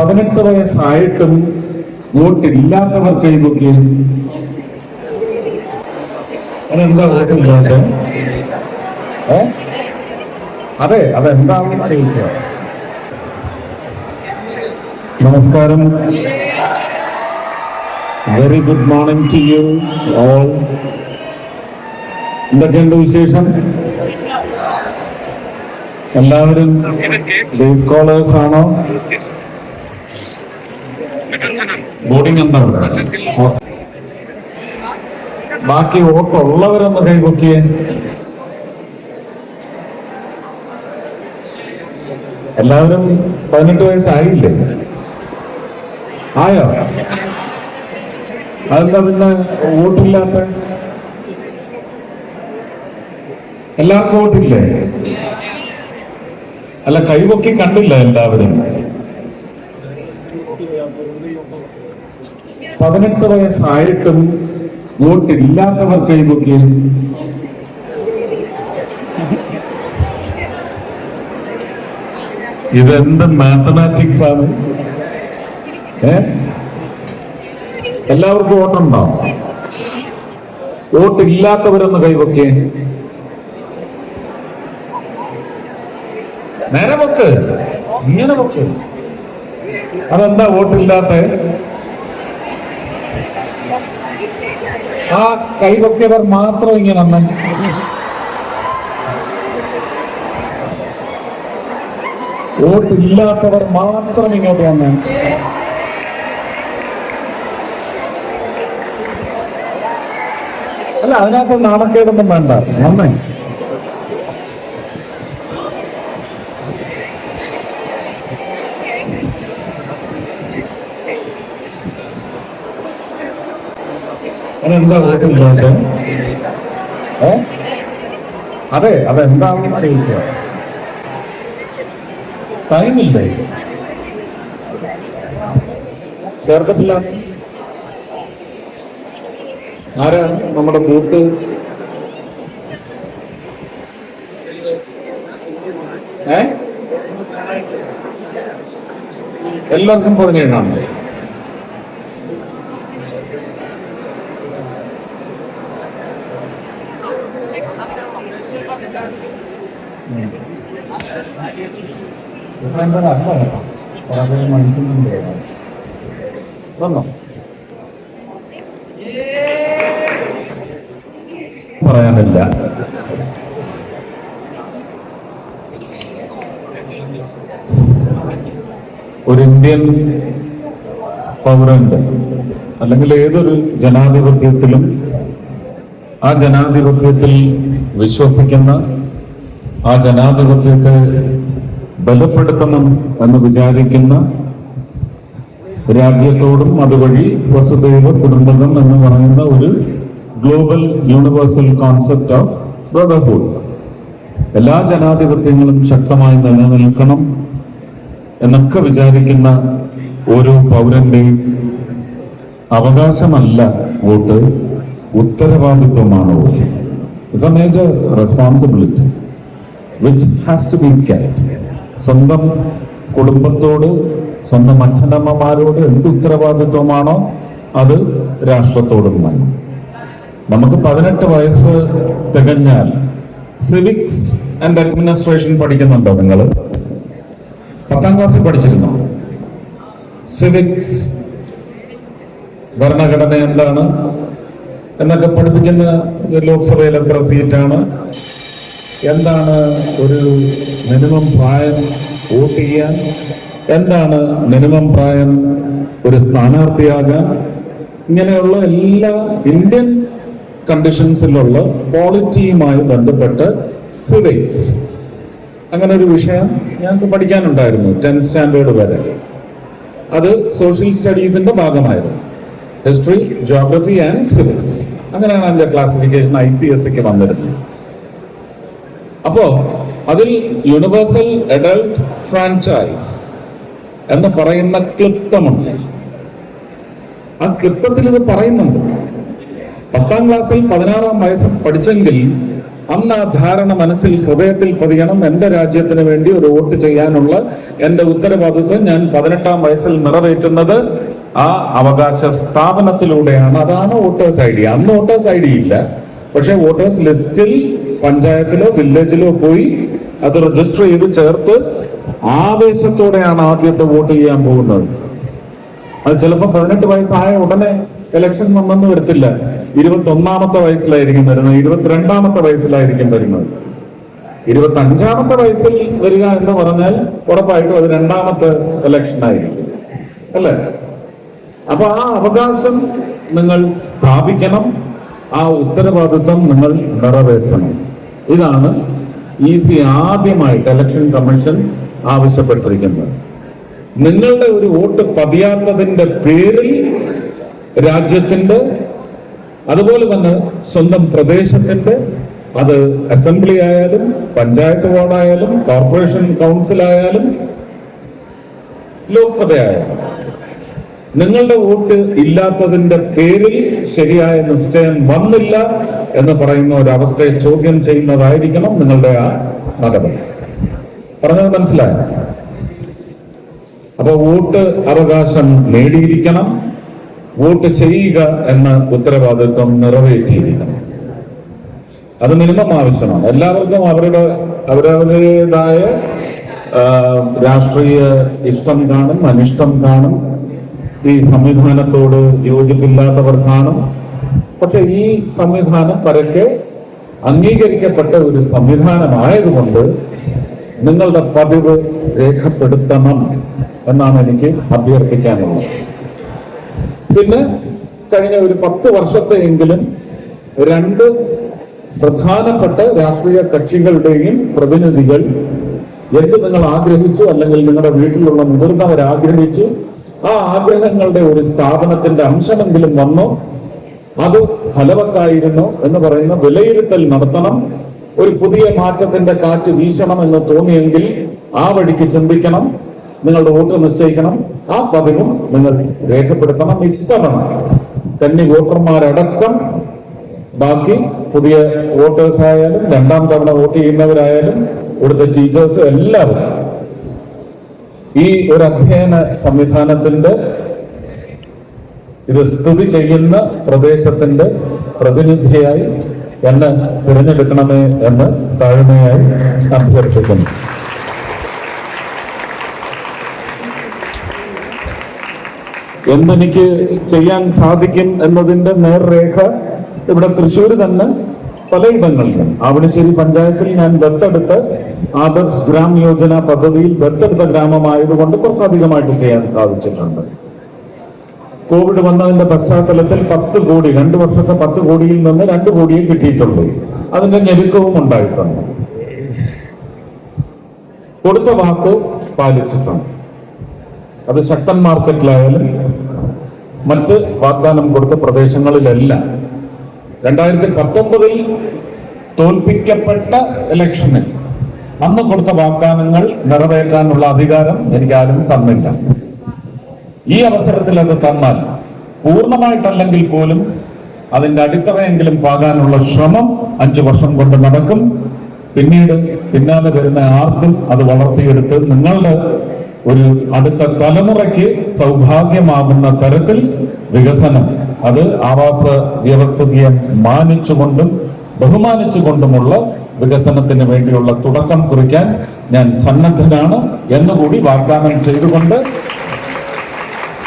പതിനെട്ട് വയസ്സായിട്ടും വോട്ടില്ലാത്തവർ കൈപൊക്കി എന്താ വോട്ടില്ലാത്ത? ഏ? അതെ അതെന്താണെന്ന് ചോദിക്കുക? നമസ്കാരം. Very good morning to you all എന്തൊക്കെയുണ്ട് വിശേഷം? എല്ലാവരും ഡേ സ്കോളേഴ്സ് ആണോ? ബോർഡിംഗ് എന്താ ബാക്കി വോട്ടുള്ളവരൊന്ന് കൈപൊക്കിയേ. എല്ലാവരും പതിനെട്ട് വയസ്സായില്ലേ? ആയോ? അതെന്താ പിന്നെ വോട്ടില്ലാത്ത? എല്ലാവർക്കും വോട്ടില്ലേ? അല്ല കൈപൊക്കി കണ്ടില്ല എല്ലാവരും. പതിനെട്ട് വയസ്സായിട്ടും വോട്ടില്ലാത്തവർ കൈപൊക്കി ഇതെന്ത് മാത്തമാറ്റിക്സ് ആണ്? എല്ലാവർക്കും വോട്ടുണ്ടോ? വോട്ടില്ലാത്തവരൊന്ന് കൈവക്കേ. നേരെ വെക്ക്. ഇങ്ങനെ വെക്ക്. അതെന്താ വോട്ടില്ലാത്ത? ആ കൈവക്കിയവർ മാത്രം ഇങ്ങനെ വന്ന്. വോട്ടില്ലാത്തവർ മാത്രം ഇങ്ങോട്ട് വന്ന്. അല്ല അതിനകത്ത് നാണക്കേടൊന്നും വേണ്ട. വന്നേ അതെന്താ വോട്ടില്ലാത്ത അതെ അതെന്താണെന്ന് ചോദിക്കുക? ടൈമില്ലേ? ചേർത്തിട്ടില്ല ആരാ നമ്മുടെ ബൂത്ത്? ഏ? എല്ലാവർക്കും പറഞ്ഞു വന്നോ പറയാനില്ല. ഒരു ഇന്ത്യൻ പൗരന്റെ അല്ലെങ്കിൽ ഏതൊരു ജനാധിപത്യത്തിലും ആ ജനാധിപത്യത്തിൽ വിശ്വസിക്കുന്ന ആ ജനാധിപത്യത്തെ ബലപ്പെടുത്തണം എന്ന് വിചാരിക്കുന്ന രാജ്യത്തോടും അതുവഴി വസുദൈവ കുടുംബകം എന്ന് പറയുന്ന ഒരു global universal concept of brotherhood. എല്ലാ ജനാധിപത്യങ്ങളും ശക്തമായി നിലനിൽക്കണം എന്നൊക്കെ വിചാരിക്കുന്ന ഓരോ പൗരന്റെയും അവകാശമല്ല വോട്ട്. ഉത്തരവാദിത്വമാണ് it's a major responsibility which has to be cat സ്വന്തം കുടുംബത്തോട് സ്വന്തം അച്ഛനമ്മമാരോട് എന്ത് ഉത്തരവാദിത്വമാണോ അത് രാഷ്ട്രത്തോടും മതി നമുക്ക് പതിനെട്ട് വയസ്സ് തികഞ്ഞാൽ സിവിക്സ് ആൻഡ് അഡ്മിനിസ്ട്രേഷൻ പഠിക്കുന്നുണ്ടോ നിങ്ങൾ? പത്താം ക്ലാസ്സിൽ പഠിച്ചിരുന്നോ? സിവിക്സ് ഭരണഘടന എന്താണ്? എന്നൊക്കെ പഠിപ്പിക്കുന്ന ലോക്സഭയിൽ എത്ര സീറ്റാണ്. എന്താണ് ഒരു മിനിമം പ്രായം വോട്ട് ചെയ്യാൻ? എന്താണ് മിനിമം പ്രായം ഒരു സ്ഥാനാർത്ഥിയാകാൻ? ഇങ്ങനെയുള്ള എല്ലാ ഇന്ത്യൻ കണ്ടീഷൻസിലുള്ള പോളിറ്റിയുമായി ബന്ധപ്പെട്ട് സിവിക്സ്. അങ്ങനെ ഒരു വിഷയം ഞങ്ങൾക്ക് പഠിക്കാനുണ്ടായിരുന്നു ടെൻത്ത് സ്റ്റാൻഡേർഡ് വരെ. അത് സോഷ്യൽ സ്റ്റഡീസിന്റെ ഭാഗമായിരുന്നു. History geography and civics. അങ്ങനെയാണ് അതിന്റെ ക്ലാസിഫിക്കേഷൻ ഐ സി എസ് ഒക്കെ വന്നിരുന്നത്. അപ്പോ അതിൽ യൂണിവേഴ്സൽ അഡൾട്ട് ഫ്രാഞ്ചൈസ് എന്ന് പറയുന്ന ക്ലിപ്തമുണ്ട്. ആ ക്ലിപ്തത്തിൽ ഇത് പറയുന്നുണ്ട്. പത്താം ക്ലാസ്സിൽ പതിനാറാം വയസ്സിൽ പഠിച്ചെങ്കിൽ അന്ന് ആ ധാരണ മനസ്സിൽ ഹൃദയത്തിൽ പതിയണം. എന്റെ രാജ്യത്തിന് വേണ്ടി ഒരു വോട്ട് ചെയ്യാനുള്ള എന്റെ ഉത്തരവാദിത്വം ഞാൻ പതിനെട്ടാം വയസ്സിൽ നിറവേറ്റുന്നത് ആ അവകാശ സ്ഥാപനത്തിലൂടെയാണ്. അതാണ് വോട്ടേഴ്സ് ഐ ഡി. അന്ന് വോട്ടേഴ്സ് ഐ ഡി ഇല്ല. പക്ഷെ വോട്ടേഴ്സ് ലിസ്റ്റിൽ പഞ്ചായത്തിലോ വില്ലേജിലോ പോയി അത് രജിസ്റ്റർ ചെയ്ത് ചേർത്ത് ആവേശത്തോടെയാണ് ആദ്യത്തെ വോട്ട് ചെയ്യാൻ പോകുന്നത്. അത് ചിലപ്പോൾ പതിനെട്ട് വയസ്സായ ഉടനെ ഇലക്ഷൻ വന്നെന്ന് വരത്തില്ല. ഇരുപത്തി ഒന്നാമത്തെ വയസ്സിലായിരിക്കും വരുന്നത്. ഇരുപത്തിരണ്ടാമത്തെ വയസ്സിലായിരിക്കും വരുന്നത്. ഇരുപത്തി അഞ്ചാമത്തെ വയസ്സിൽ വരിക എന്ന് പറഞ്ഞാൽ ഉറപ്പായിട്ടും അത് രണ്ടാമത്തെ ഇലക്ഷൻ ആയിരിക്കും. അല്ലേ? അപ്പൊ ആ അവകാശം നിങ്ങൾ സ്ഥാപിക്കണം. ആ ഉത്തരവാദിത്വം നിങ്ങൾ നിറവേറ്റണം. ഇതാണ് ഇ സി ആദ്യമായിട്ട് ഇലക്ഷൻ കമ്മീഷൻ ആവശ്യപ്പെട്ടിരിക്കുന്നത്. നിങ്ങളുടെ ഒരു വോട്ട് പതിയാത്തതിന്റെ പേരിൽ രാജ്യത്തിന്റെ അതുപോലെ തന്നെ സ്വന്തം പ്രദേശത്തിന്റെ അത് അസംബ്ലി ആയാലും പഞ്ചായത്ത് വാർഡായാലും കോർപ്പറേഷൻ കൗൺസിൽ ആയാലും നിങ്ങളുടെ വോട്ട് ഇല്ലാത്തതിന്റെ പേരിൽ ശരിയായ നിശ്ചയം വന്നില്ല എന്ന് പറയുന്ന ഒരു അവസ്ഥയെ ചോദ്യം ചെയ്യുന്നതായിരിക്കണം നിങ്ങളുടെ ആ നടപടി. പറഞ്ഞത് മനസ്സിലായോ? അപ്പൊ വോട്ട് അവകാശം നേടിയിരിക്കണം. വോട്ട് ചെയ്യുക എന്ന ഉത്തരവാദിത്വം നിറവേറ്റിയിരിക്കണം. അത് മിനിമം ആവശ്യമാണ്. എല്ലാവർക്കും അവരുടെ അവരവരുടേതായ രാഷ്ട്രീയ ഇഷ്ടം കാണും അനിഷ്ടം കാണും. ഈ സംവിധാനത്തോട് യോജിപ്പില്ലാത്തവർക്കാണ് പക്ഷെ ഈ സംവിധാനം പരക്കെ അംഗീകരിക്കപ്പെട്ട ഒരു സംവിധാനമായതുകൊണ്ട് നിങ്ങളുടെ പതിവ് രേഖപ്പെടുത്തണം എന്നാണ് എനിക്ക് അഭ്യർത്ഥിക്കാനുള്ളത്. പിന്നെ കഴിഞ്ഞ ഒരു പത്ത് വർഷത്തെയെങ്കിലും രണ്ട് പ്രധാനപ്പെട്ട രാഷ്ട്രീയ കക്ഷികളുടെയും പ്രതിനിധികൾ എന്ത് നിങ്ങൾ ആഗ്രഹിച്ചു അല്ലെങ്കിൽ നിങ്ങളുടെ വീട്ടിലുള്ള മുതിർന്നവർ ആഗ്രഹിച്ചു ആ ആഗ്രഹങ്ങളുടെ ഒരു സ്ഥാപനത്തിന്റെ അംശമെങ്കിലും വന്നോ. അത് ഫലവത്തായിരുന്നു എന്ന് പറയുന്ന വിലയിരുത്തൽ നടത്തണം. ഒരു പുതിയ മാറ്റത്തിന്റെ കാറ്റ് വീശണം എന്ന് തോന്നിയെങ്കിൽ ആ വഴിക്ക് ചിന്തിക്കണം. നിങ്ങളുടെ വോട്ട് നിശ്ചയിക്കണം. ആ പതിവും നിങ്ങൾ രേഖപ്പെടുത്തണം ഇത്തവണ. തന്നെ വോട്ടർമാരടക്കം ബാക്കി പുതിയ വോട്ടേഴ്സ് ആയാലും രണ്ടാം തവണ വോട്ട് ചെയ്യുന്നവരായാലും ഇവിടുത്തെ ടീച്ചേഴ്സ് എല്ലാവരും ഈ ഒരു അധ്യയന സംവിധാനത്തിന്റെ ഇത് സ്തുതി ചെയ്യുന്ന പ്രദേശത്തിന്റെ പ്രതിനിധിയായി എന്നെ തിരഞ്ഞെടുക്കണമേ എന്ന് താഴ്മയായി അഭ്യർത്ഥിക്കുന്നു. എന്തെനിക്ക് ചെയ്യാൻ സാധിക്കും എന്നതിന്റെ നേർരേഖ ഇവിടെ തൃശ്ശൂർ തന്നെ പലയിടങ്ങളിലും. ആവണശ്ശേരി പഞ്ചായത്തിൽ ഞാൻ ദത്തെടുത്ത് ആദർശ് ഗ്രാം യോജന പദ്ധതിയിൽ ദത്തെടുത്ത ഗ്രാമമായതുകൊണ്ട് കുറച്ചധികമായിട്ട് ചെയ്യാൻ സാധിച്ചിട്ടുണ്ട്. കോവിഡ് വന്നതിന്റെ പശ്ചാത്തലത്തിൽ പത്ത് കോടി രണ്ട് വർഷത്തെ പത്ത് കോടിയിൽ നിന്ന് രണ്ട് കോടിയെ കിട്ടിയിട്ടുള്ളൂ. അതിന്റെ ഞെരുക്കവും ഉണ്ടായിട്ടുണ്ട്. കൊടുത്ത വാക്ക് പാലിച്ചിട്ടുണ്ട്. അത് ശക്തൻ മാർക്കറ്റിലായാലും മറ്റ് വാഗ്ദാനം കൊടുത്ത പ്രദേശങ്ങളിലെല്ലാം രണ്ടായിരത്തി പത്തൊമ്പതിൽ തോൽപ്പിക്കപ്പെട്ട ഇലക്ഷനിൽ അന്ന് കൊടുത്ത വാഗ്ദാനങ്ങൾ നിറവേറ്റാനുള്ള അധികാരം എനിക്ക് ആരും തന്നില്ല. ഈ അവസരത്തിൽ അത് തന്നാൽ പൂർണമായിട്ടല്ലെങ്കിൽ പോലും അതിന്റെ അടിത്തറയെങ്കിലും പാകാനുള്ള ശ്രമം അഞ്ചു വർഷം കൊണ്ട് നടക്കും. പിന്നീട് പിന്നാലെ വരുന്ന ആർക്കും അത് വളർത്തിയെടുത്ത് നിങ്ങളുടെ ഒരു അടുത്ത തലമുറയ്ക്ക് സൗഭാഗ്യമാകുന്ന തരത്തിൽ വികസനം അത് ആവാസ വ്യവസ്ഥിതിയെ മാനിച്ചുകൊണ്ടും ബഹുമാനിച്ചുകൊണ്ടുമുള്ള വികസനത്തിന് വേണ്ടിയുള്ള തുടക്കം കുറിക്കാൻ ഞാൻ സന്നദ്ധനാണ് എന്നുകൂടി വാഗ്ദാനം ചെയ്തുകൊണ്ട്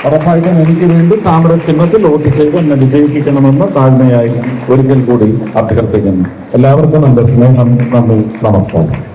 ഉറപ്പായിട്ടും എനിക്ക് വേണ്ടി താമര ചിഹ്നത്തിൽ വോട്ട് ചെയ്ത് എന്നെ വിജയിപ്പിക്കണമെന്ന് താഴ്മയായി ഒരിക്കൽ കൂടി അഭ്യർത്ഥിക്കുന്നു. എല്ലാവർക്കും എന്റെ സ്നേഹം നന്ദി നമസ്കാരം.